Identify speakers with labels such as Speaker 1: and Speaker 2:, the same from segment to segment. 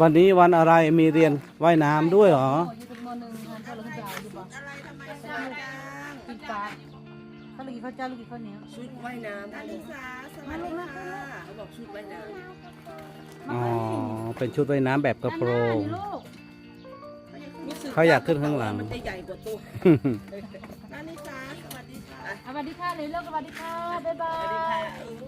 Speaker 1: วันนี้วันอะไรมีเรียนว่ายน้ำด้วยเหรอ
Speaker 2: อยู่เป็นมหนึ่งงานเขาเราเขาจะเอาอยู่ปะ
Speaker 3: อะไรทำไมสวยจัง
Speaker 2: กินปลาเขาเลยกินข้าวเจ้าหรือกินข้าวเหนียว
Speaker 4: ชุดว่ายน้ำ
Speaker 3: นาริสาสวัสดีค่ะ
Speaker 4: เขาบอกชุดว่ายน้
Speaker 1: อ๋อเป็นชุดว่ายน้ำแบบกระโปรง
Speaker 2: นี่ลูกำ
Speaker 4: รู้สึก
Speaker 1: เขาอยากขึ้นข้างหลัง
Speaker 4: มันจะใหญ่กว่าตัว
Speaker 3: นาริสาสวัสดีค่ะ
Speaker 2: สวัสดีค่ะเลยเลิกสวัสดีค่ะบ๊ายบาย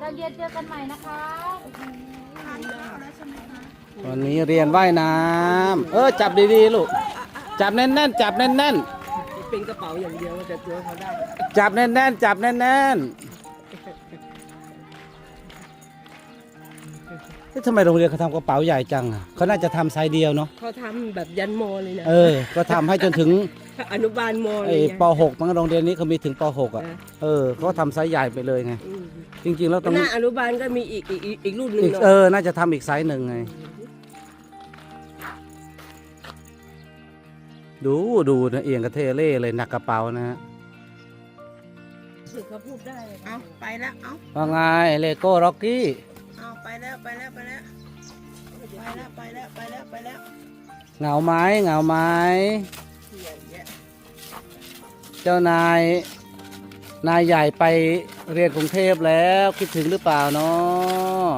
Speaker 2: ตอนเย็นเจอกันใหม่นะคะ
Speaker 3: ทานข้าวแล้วใช่ไหมคะ
Speaker 1: วันนี้เรียนว่ายน้ำเออจับดีๆลูก จับแน่นๆ จับแน่น
Speaker 4: เป็นกระเป๋าอย่างเดียวแต่ตัวเขาได้
Speaker 1: ๆ จับแน่นๆ จับแน่นๆเอ๊ะทำไมโรงเรียนเขาทำกระเป๋าใหญ่จังอะเขาน่าจะทำไซส์เดียวเนาะ
Speaker 4: เขาทำแบบยันมอเลยนะ
Speaker 1: เออ ก็ทำให้จนถึง
Speaker 4: อนุบาลมอเล
Speaker 1: ไอ้
Speaker 4: ย
Speaker 1: ป .6 มั้งโรงเรียนนี้เขามีถึงป .6 อะ
Speaker 4: นะ
Speaker 1: เออเขาทำไซส์ใหญ่ไปเลยไง
Speaker 4: อืม
Speaker 1: จริงๆ แล้วตรง
Speaker 4: ห
Speaker 1: นี้
Speaker 4: น้าอนุบาลก็มีอีกอีกอีกอีกรุ่นหนึ่ง
Speaker 1: อีก
Speaker 4: เนาะ
Speaker 1: เออ น่าจะทำอีกไซส์หนึ่งไง ดูดูนะเอียงกระเทเล่เลยหนักกระเป๋านะฮะ
Speaker 4: สึกเขาพูดได้
Speaker 3: เอาไปแล้วเอา
Speaker 1: ว่าไงเลโก้ร็อกกี้
Speaker 3: เอาไปแล้วไปแล้วไปแล้วไปแล้วไปแล้วไปแล้วไปแล้ว
Speaker 1: เหงาไหมเหงาไหม
Speaker 3: เขียนแยะ
Speaker 1: เจ้านายนายใหญ่ไปเรียนกรุงเทพแล้วคิดถึงหรือเปล่าเนาะ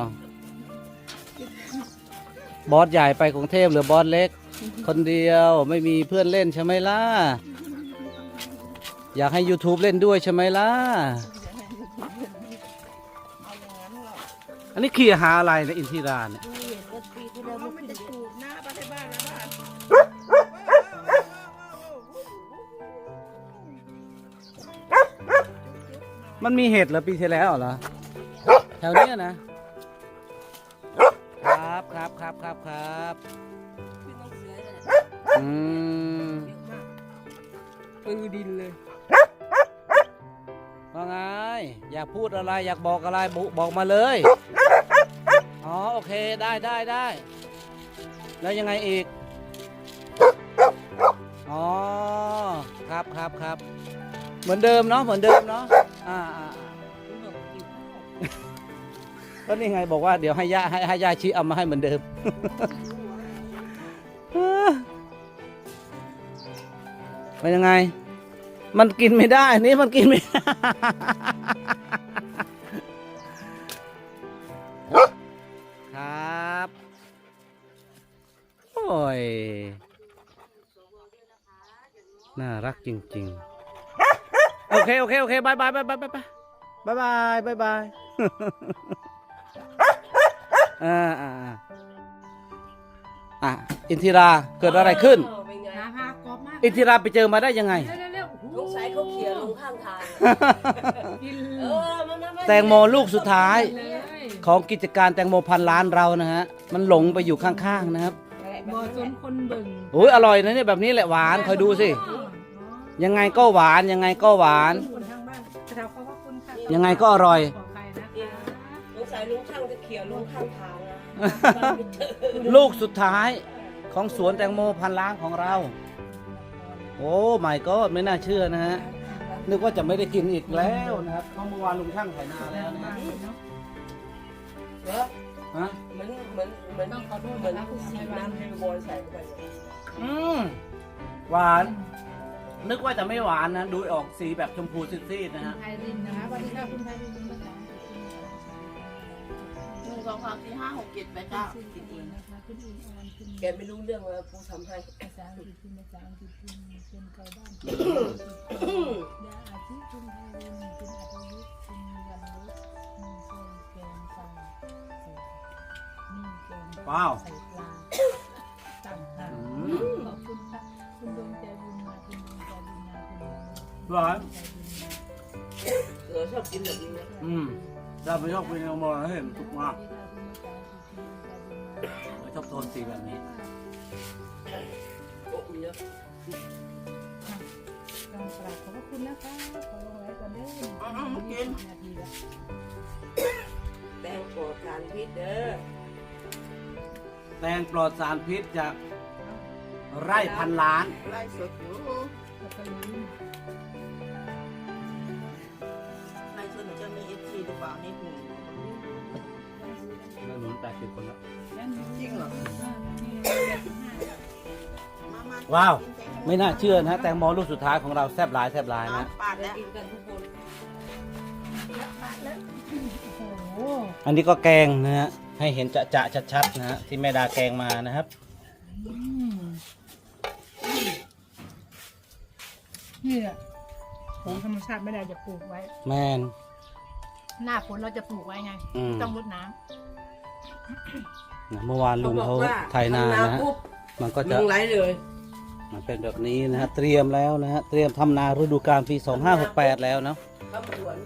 Speaker 1: บอสใหญ่ไปกรุงเทพหรือบอสเล็ก คนเดียวไม่มีเพื่อนเล่นใช่ไหมล่ะ อยากให้ YouTube เล่นด้วยใช่ไหมล่ะ อันนี้ขี่หาอะไรในอินทิราเนี่ย
Speaker 3: เพราะมันจะถูกหน้าประเทศบ้านแล้วบ้าน
Speaker 1: มันมีเห็ดเหรอปีที่แล้วเหรอแถวเนี้ยนะ ครับครับครับครับอืม
Speaker 4: ปือดินเลย
Speaker 1: ว่าไงอยากพูดอะไรอยากบอกอะไรบุบอกมาเลย อ๋อโอเคได้ได้ได้แล้วยังไงอีก อ๋อครับครับครับเหมือนเดิมเนาะเหมือนเดิมเนาะอ่าอ่า ก็นี่ไงบอกว่าเดี๋ยวให้ย่าให้ให้ย่าชี้เอามาให้เหมือนเดิม เป็นยังไง มันกินไม่ได้ นี่มันกินไม่ได้ครับ โอ้ย น่ารักจริง ๆ โอเค โอเค โอเคบายบายบายบายบายบายบายบายบายบาย อ่าอ่าอ่าอะอินทิราเกิดอะไรขึ้น
Speaker 4: อ้าวเป็นไง
Speaker 2: หาพากรอบมาก
Speaker 1: อินทิราไปเจอมาได้ยังไง
Speaker 2: เร็วเร็ว
Speaker 4: สงสัยเขาเขี่ยลงข้างทาง
Speaker 2: กิน
Speaker 4: เออมามามา
Speaker 1: แตงโมลูกสุดท้าย
Speaker 2: เลย
Speaker 1: ของกิจการแตงโมพันล้านเรานะฮะ มันหลงไปอยู่ข้างๆนะครับ
Speaker 2: บ่สมคนเบิ่ง
Speaker 1: โอ้ยอร่อยนะเนี่ยแบบนี้แหละหวานคอยดูสิ
Speaker 2: อ๋อ
Speaker 1: ยังไงก็หวานยังไงก็หวาน
Speaker 2: คนทางบ้านจะถามเขาว่าคุณค่ะ
Speaker 1: ยังไงก็อร่อย
Speaker 4: ลู
Speaker 1: กสุดท้ายของสวนแตงโมพันล้านของเรา โอ้ไม่ก็ไม่น่าเชื่อนะฮะนึกว่าจะไม่ได้กินอีกแล้วนะครับเพราะเมื่อวานลุงช่างไถนาแล้วนะ
Speaker 4: เนอะ
Speaker 1: ฮะ
Speaker 4: เหมือนเหมือนเหมือน
Speaker 2: ต้องขอโทษ
Speaker 4: เหมือนสีน้ำให้บอลใส่เข้าไป
Speaker 1: อืมหวาน นึกว่าจะไม่หวานนะ ดูออกสีแบบชมพูซีดๆนะฮะ
Speaker 2: ไทยรินนะคะสวัสดีค่ะคุณไทยริน
Speaker 3: งสองสามสี่ห้าหกเจ็ดแปดเก้าสิบเอ็ด
Speaker 2: นะคะคุณอินออนคุณ
Speaker 4: แกไม่รู้เรื่องเลยผู้ทำให้
Speaker 2: ภาษาอังกฤษคุณภาษาอังกฤษคุณเป็นไกลบ้านยาอาทิคุณไทยรินคุณอัธยุทธ์คุณวันลุกมีโซนแกงใส่มีแกง
Speaker 1: ว้าว
Speaker 2: ใส่ปลาตั้งค่ะ
Speaker 1: อืม
Speaker 2: ขอบคุณค่ะคุณดวงใจบุญมาคุณดวงใจบุญมาคุณดวง
Speaker 1: หวาน
Speaker 2: ใจบุญมา
Speaker 4: เออชอบกินแบบนี้นะ
Speaker 1: อืม เราไปชอบกินแตงโมแล้วเห็นสุกมาก
Speaker 2: สวัสดีค่ะคุณมาจาคุณดวงใจบุญมา
Speaker 1: ชอบโทนสีแบบนี้
Speaker 4: โอ้ยเยอะ
Speaker 2: ต้องกราบขอบพระคุณนะคะขอลงไว้ก่อนเด้อนาทีละ
Speaker 4: แตงปลอดสารพิษเด้อ
Speaker 1: แตงปลอดสารพิษจากไร่พันล้าน
Speaker 3: ไล่สดอยู่
Speaker 2: แล้วก็ลืม
Speaker 1: ดสิบคนแล้ว
Speaker 2: ยัง
Speaker 3: จริงเหรอ
Speaker 2: อ่านี่
Speaker 1: ว้าว ไม่น่าเชื่อนะแตงโมลูกสุดท้ายของเราแซบหลายแซบหลายนะ
Speaker 3: ปาดแล้ว
Speaker 4: กินกันทุกคน
Speaker 2: โอ้โห
Speaker 1: อันนี้ก็แกงนะฮะให้เห็นจะจะๆชัดๆนะฮะที่แม่ดาแกงมานะครับ
Speaker 2: อืมนี่แหละของธรรมชาติไม่ได้จะปลูกไว้
Speaker 1: แมน
Speaker 2: หน้าฝนเราจะปลูกไว้ไง
Speaker 1: อืม
Speaker 2: ต้องรดน้
Speaker 1: นะเมื่อวานลุงเขาไถนา
Speaker 4: ทำ
Speaker 1: นะฮะ
Speaker 4: ปุ๊บ
Speaker 1: มันก็
Speaker 4: ล
Speaker 1: จะ
Speaker 4: งไหลเลย
Speaker 1: มันเป็นแบบนี้นะฮะเตรียมแล้วนะฮะเตรียมทำนาฤดูกาลปี2568แล้วเนาะ
Speaker 4: ข้าวสวน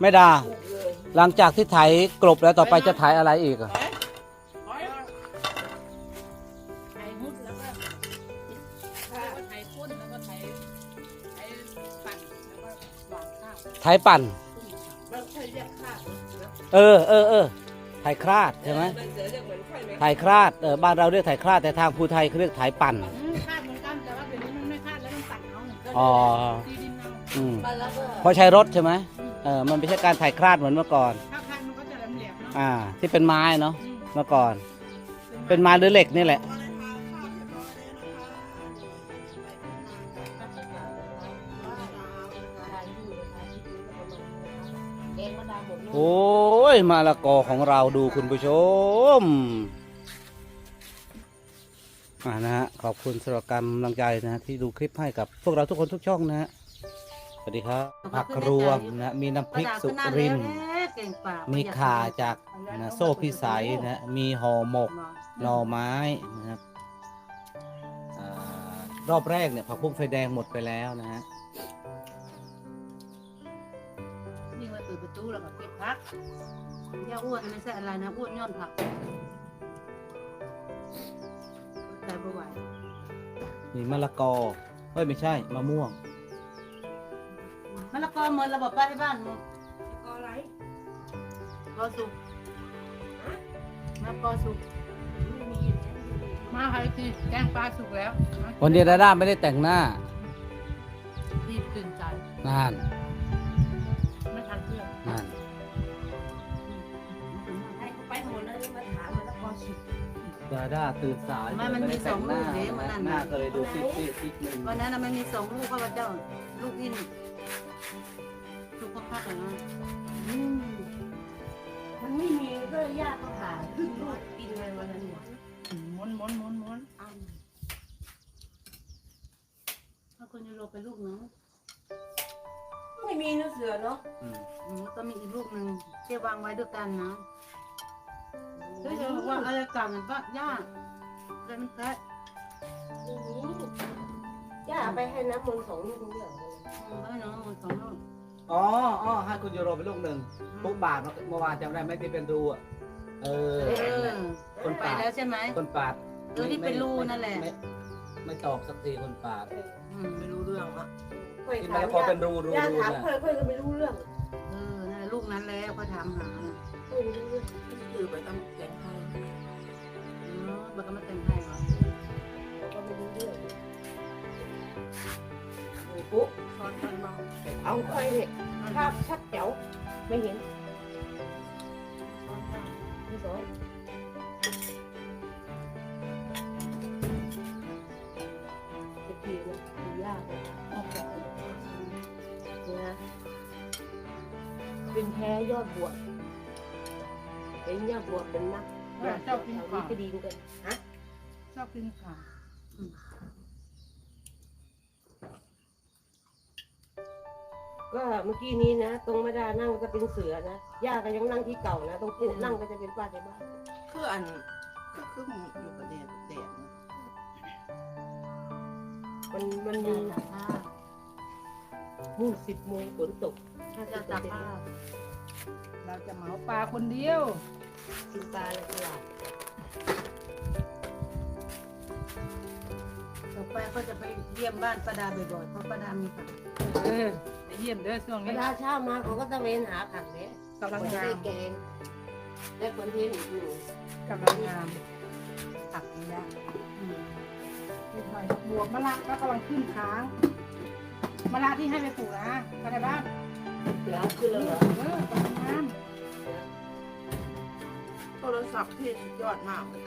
Speaker 1: แม่ดา
Speaker 4: ปลูกเลย
Speaker 1: หลังจากที่ไถกลบแล้วต่อไปจะไถอะไรอีกอะำ
Speaker 2: ไถมุดแล้วก็แล้วก็ไถพ่นแล้วก็ไถไถปั่นแล้วก็หวานข้าว
Speaker 1: ไถปั่น
Speaker 4: มันเคยเรียกข้าวนะ
Speaker 1: เออเออเออ ไถคราดใช่ไหม
Speaker 4: มันเสือเรียกเหมือนค่อยไหม
Speaker 1: ไถคราดเออบ้านเราเรียกไถคราดแต่ทางภูไทยเขาเรียกไถปั่น
Speaker 2: อืมคาดเหมือนกันแต่ว่าเดี๋ยวนี้มันไม่คาดแล้วมันปั่นเอา
Speaker 1: อ๋อ
Speaker 2: ตีดินเอา
Speaker 1: อืม
Speaker 4: บ้านเราก็
Speaker 1: เพราะใช้รถใช่ไหมเออมันไม่ใช่การไถคราดเหมือนเมื่อก่อน
Speaker 2: ถ้าคาดมันก็จะแหลมๆเนาะ
Speaker 1: อ่า ที่เป็นไม้เนาะ
Speaker 2: อืม
Speaker 1: เมื่อก่อน เป็นไม้หรือเหล็กนี่แหละ
Speaker 4: เองก็ดาหมดเลย
Speaker 1: โอ้ ยมะละกอของเราดูคุณผู้ชมอ่านะฮะขอบคุณสำหรับการกำลังใจนะฮะที่ดูคลิปให้กับพวกเราทุกคนทุกช่องนะฮะสวัสดีครับผักรวมนะฮะมีน้ำพริกสุรินทร์มีข่าจากนะโซ่พิสัยนะฮะมีห่อหมกหน่อไม้นะครับรอบแรกเนี่ยผักบุ้งไฟแดงหมดไปแล้วนะฮะ
Speaker 3: ตูแล้วก็เก็บพักอย่าอ้วนไม่ใช่อะไรนะอ้วนย้อนผักใจบ่ไหว
Speaker 1: มีมะละกอเฮ้ยไม่ใช่มะม่วง
Speaker 3: มะละกอเหมือนระบบป้าที่บ้านมึง
Speaker 4: ก็ไร
Speaker 3: กอสุกมะละกอสุก
Speaker 4: ไม่มี
Speaker 2: มาค่ะทีแกงปลาสุกแล้วนะ
Speaker 1: วันนี้ดาด้าไม่ได้แต่งหน้า
Speaker 3: รีบตื่นใจ
Speaker 1: นาน
Speaker 4: ถามมันแล้วพอสุด
Speaker 1: ดาด้าตื่นสาย
Speaker 3: ไม่มันมีสองลูกเด้มันนั่น
Speaker 1: หน้า
Speaker 3: น่ะ
Speaker 1: ก็เลยดูซีดซีดซีดนึง
Speaker 3: วันนั้นน่ะมันมีสองลูกข้าพเจ้าลูกที่หนึ่งลูกพ่อพักเหรอ
Speaker 4: อืมมันไม่มีก็ยากเขาหาขึ้นรถกินอะไรวันนั้นเนี่ย
Speaker 2: ม้วนม้วนม้วนม้วน
Speaker 3: ถ้าคนจะโลไปลูกนึง
Speaker 4: ไม่มีนะเสือเนาะ
Speaker 1: อืม
Speaker 3: อืมก็มีอีกลูกหนึ่งที่วางไว้ด้วยกันนะ เฮ้ยจะบอกว่าอะไรกันมันก็ยากแต่มันแท้
Speaker 4: ย่าไปให้น้ำมันต์สองลูกเดียวเลย
Speaker 3: อืมให้น้องมันสองลูก
Speaker 1: อ๋ออ๋อให้คุณยูโรเป็นลูกหนึ่งปุ๊บบาทเมื่อวานจำได้ไหมที่เป็นรูอะเออ
Speaker 3: เอ
Speaker 1: นั่นแหละ
Speaker 3: อ
Speaker 1: คน
Speaker 3: ไป
Speaker 1: ปาด
Speaker 3: แล้วใช่ไหม
Speaker 1: คนปาด
Speaker 3: เออที่เป็นรูนั่นแหละ
Speaker 1: ไม่ไม่ตอกสักทีคนปาด
Speaker 3: อืมไม่รู้เรื่องอะ
Speaker 4: ค่อย
Speaker 1: ที่
Speaker 4: ถาม
Speaker 1: มันพอเป็นรูรู
Speaker 4: ย่า
Speaker 1: รู
Speaker 4: ถาม
Speaker 1: นะ
Speaker 4: ค่อยค่อยก็ไม่รู้เรื่อง
Speaker 3: เออนั่นแหละลูกนั้นแล้วก็ถามหา
Speaker 4: คือไปต้องแกงไทย
Speaker 3: เออมันก็ม่เต็มให้หรอก
Speaker 4: ก็ไม่รู้เรื่องโอ้ปุ๊ตอนมันมาเอาค่อยเนี่ยภาพชัดแจ๋วไม่เห็นไม่สอนจะกินนะกินยากเลยนะเป็นแพ้ยอดบวช เป็นยอดบวชเป็นนัก
Speaker 2: เจ้ากิน
Speaker 4: เอา
Speaker 2: ข่า
Speaker 4: วิคดีกันฮะ
Speaker 2: ชอบกินข่า
Speaker 4: ก็เมื่อกี้นี้นะตรงไม่ได้นั่งก็เป็นเสือนะย่าก็ยังนั่งที่เก่านะตรงปุ๊นั่งก็จะเป็นป้าในบ้าน
Speaker 3: คืออันก็คืออยู่ประเดี๋ยวเดี๋ยว
Speaker 4: มันมัน
Speaker 3: มี
Speaker 4: มี
Speaker 3: หลักผ้า
Speaker 4: มูสิบโมงฝนตก
Speaker 3: ถ้าจะตักผ้า
Speaker 2: เราจะเหมาปลาคนเดียว
Speaker 4: กินปลาในตลาด
Speaker 3: ต่อไปก็จะไปเยี่ยมบ้านป้าดาบ่อยๆเพราะป้าดามีผัก
Speaker 2: เออไปเยี่ยมเด้อช่วง
Speaker 4: เว
Speaker 2: นี้
Speaker 4: ลาเช้ามาเขาก็ตะเวนหาผักเนี่ย
Speaker 2: กำลัง
Speaker 4: จะ
Speaker 2: งา
Speaker 4: ได้
Speaker 2: ม
Speaker 4: แกงได้คนเทนอยู่
Speaker 2: กำลังงามผักนี่นะอืมนิดหน่อยบวกมะละก็กำลังขึ้นค้างมะละที่ให้ไปปลูกนะก็ได้บ้าง
Speaker 4: แล้วขึ้นแล้วเหรอ
Speaker 2: เออกำลังงาม
Speaker 3: โทรศัพท์พี่ยอดมากเลย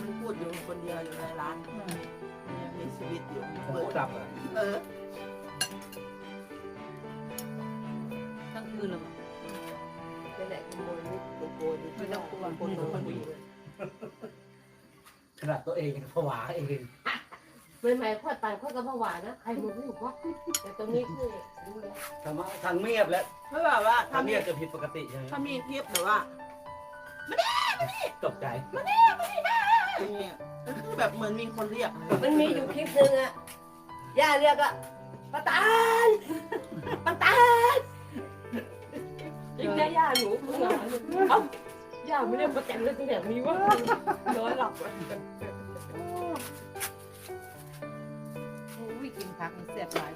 Speaker 4: มัน
Speaker 3: พูดอยู่คนเดียวอยู่ในร้าน
Speaker 2: อืม
Speaker 3: ยังมีชีวิตอยู่
Speaker 1: ผม
Speaker 3: เปิด
Speaker 1: กลับอะ
Speaker 3: เออทั้งคืนเลยมั้ง
Speaker 4: นั่นแหละขโมยนี่โกโก้ดีที่ว่าคนโตคนดี
Speaker 1: ขนาดตัวเองยังผวาเอง
Speaker 4: ไม่ไม่ค่อยไปค่อยกับผวานะใครหมดไม่รู้ว่าแต่ตอนนี้คือรู้แล้ว
Speaker 1: ทางทางเงียบแล้ว
Speaker 3: เพราะแบบว่า
Speaker 1: ทา
Speaker 3: ถ้างมี
Speaker 1: เงียบจะผิดปกติใช่ไหม
Speaker 3: ถ้ามีคลิปแบบว่า
Speaker 1: ตกใจ
Speaker 3: อย่างเงี้ยก็คือแบบเหมือนมีคนเรียก
Speaker 4: มันมีอยู่คลิปหนึ่งอะย่าเรียกอะป้าตานป้าตานยิ่งได้ย่าหนูเพิ่งมาเอ้าย่าไม่ได้ประแตนเลยตั้งแต่มีว่านอนหลับอะ
Speaker 3: พักมันเสียบหลาย